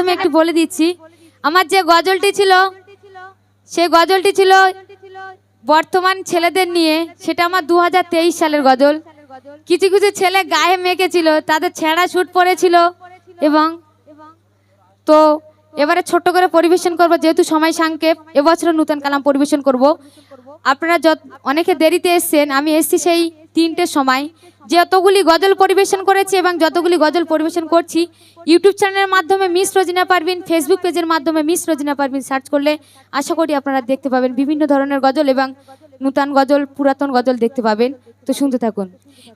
মাধ্যমে একটু বলে দিচ্ছি। আমার যে গজলটি ছিল, সেই গজলটি ছিল বর্তমান ছেলেদের নিয়ে। সেটা আমার দু হাজার তেইশ সালের গজল। কিছু কিছু ছেলে গায়ে মেখেছিল, তাদের ছেঁড়া শুট পরেছিল এবং তো এবারে ছোট্ট করে পরিবেশন করব, যেহেতু সময় সংক্ষেপ এবছর নূতন কালাম পরিবেশন করব। আপনারা যত অনেকে দেরিতে এসছেন, আমি এসছি সেই তিনটের সময়। যতগুলি গজল পরিবেশন করেছি এবং যতগুলি গজল পরিবেশন করছি ইউটিউব চ্যানেলের মাধ্যমে মিস রোজিনা পারবিন ফেসবুক পেজের মাধ্যমে মিস রোজিনা পারবিন সার্চ করলে আশা করি আপনারা দেখতে পাবেন বিভিন্ন ধরনের গজল এবং নূতন গজল, পুরাতন গজল দেখতে পাবেন। তো শুনতে থাকুন।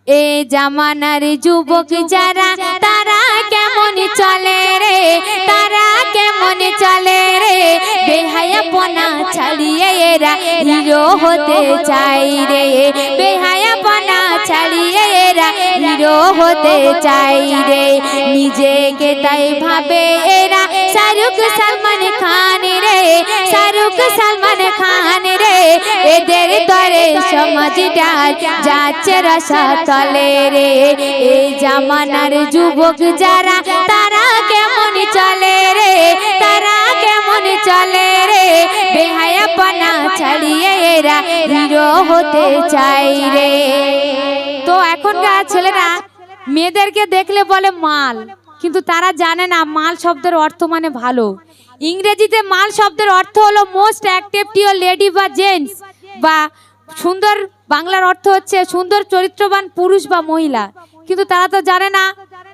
এ জামানার যুবক যারা, তারা কেমন চলে রে? তারা কেমন চলে রে? বেহায়াপনা ছাড়িয়ে এরা হিরো হতে চাই রে। বেহায়াপনা ছাড়িয়ে এরা হিরো হতে চাই রে। নিজেকে তাই ভাবে এরা। শাহরুখ সালমান খান রে, শাহরুখ সালমান খান রে। এদের তরে সমাজটা যাচ্ছে রসা তলে রে। এই জামানার যুবক যারা, তারা কেমন চলে রে? তারা চলে রে বেহায়াপনা ছাড়িয়ে এরা হিরো হতে চাই রে। তো এখনকার ছেলেরা মেয়েদেরকে দেখলে বলে মাল, কিন্তু তারা জানে না মাল শব্দের অর্থ মানে ভালো। ইংরেজিতে মাল শব্দের অর্থ হলো মোস্ট অ্যাক্টিভ লেডি বা জেন্টস বা সুন্দর, বাংলার অর্থ হচ্ছে সুন্দর, চরিত্রবান পুরুষ বা মহিলা। কিন্তু তারা তো জানে না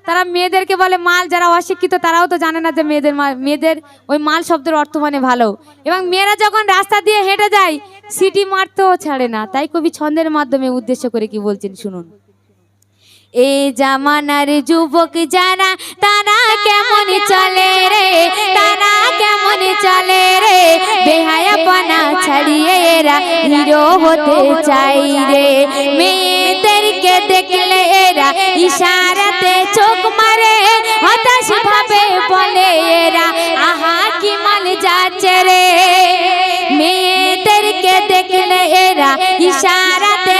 তারা মেয়েদেরকে বলে মাল, যারা অশিক্ষিত তারাও তো জানে না যে মেয়েদের মেয়েদের ওই মাল শব্দের অর্থ মানে ভালো। এবং মেয়েরা যখন রাস্তা দিয়ে হেঁটে যায় সিটি মারতেও ছাড়ে না। তাই কবি ছন্দের মাধ্যমে উদ্দেশ্য করে কি বলছেন শুনুন। এ জামানার যুবক যারা তারা কেমন চলে রে? তারা কেমন চলে রে? বেহায়াপনা ছাড়িয়ে এরা হিরো হতে চাই রে। মেয়েদেরকে দেখলে ইশারাতে চোখ মারে, হতাশ ভাবে বলে এরা, আহা, কি মাল যাচ্ছে রে? মেয়েদেরকে দেখলে এরা ইশারাতে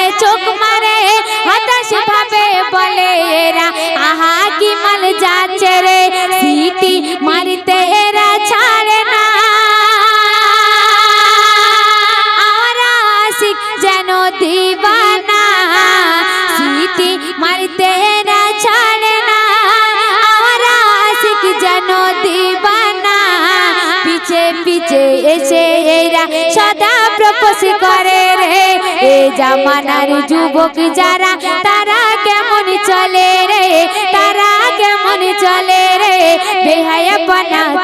পিছে এসে এরা সদা প্রপোজ করে রে। এ জামানার যুবক যারা, তারা কেমন চলে রে? তারা কেমন চলে রে?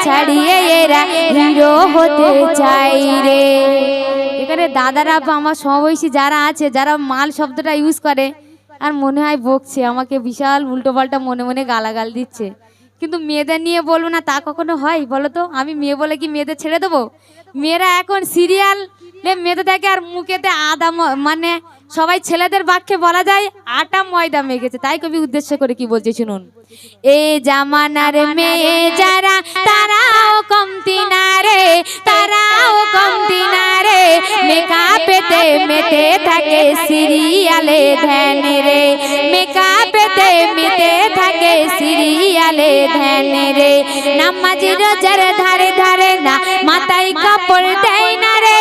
ছাড়িয়ে এরা হিরো হতে চাই রে। এখানে দাদারা আমার সমবয়সী যারা আছে, যারা মাল শব্দটা ইউজ করে, আর মনে হয় বকছে, আমাকে বিশাল উল্টোপাল্টা মনে মনে গালাগাল দিচ্ছে। কিন্তু মেয়েদের নিয়ে বলব না তা কখনো হয়? বলো তো আমি মেয়ে বলে কি মেয়েদের ছেড়ে দেবো? মেয়েরা এখন সিরিয়াল মেয়েদের থাকে আর মুখেতে আদা মানে সবাই ছেলেদের বাক্যে বলা যায় আটা ময়দা মেখেছে। তাই কবি উদ্দেশ্য করে কি বলছে শুনুন। এ জামানার মেয়ে যারা তারাও কমতি না রে তারাও কমতি না রে। মেকআপেতে মেতে থাকে সিরিয়ালে ধ্যান রে। মেকআপেতে মেতে থাকে সিরিয়ালে ধ্যান রে। নামাজি রোজার ধারে ধারে না, মাথায় কাপড় দেয় না রে।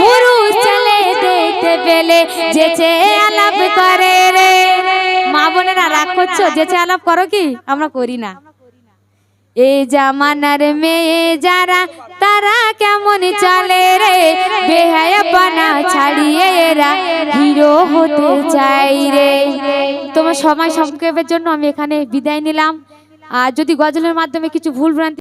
পুরুষ ছেলে দেখতে পেলে যেচে আলাপ করে রে। মা বোনেরা রাগ করছ? যেচে আলাপ করো কি? আমরা করি না। এই জামানার মেয়ে যারা তারা কেমন চলে রে? বেহায়াপনা ছাড়িয়ে এরা হিরো হতে চাই রে। তোমার সময় সংক্ষেপের জন্য আমি এখানে বিদায় নিলাম। আর যদি গজলের মাধ্যমে কিছু ভুল ভ্রান্তি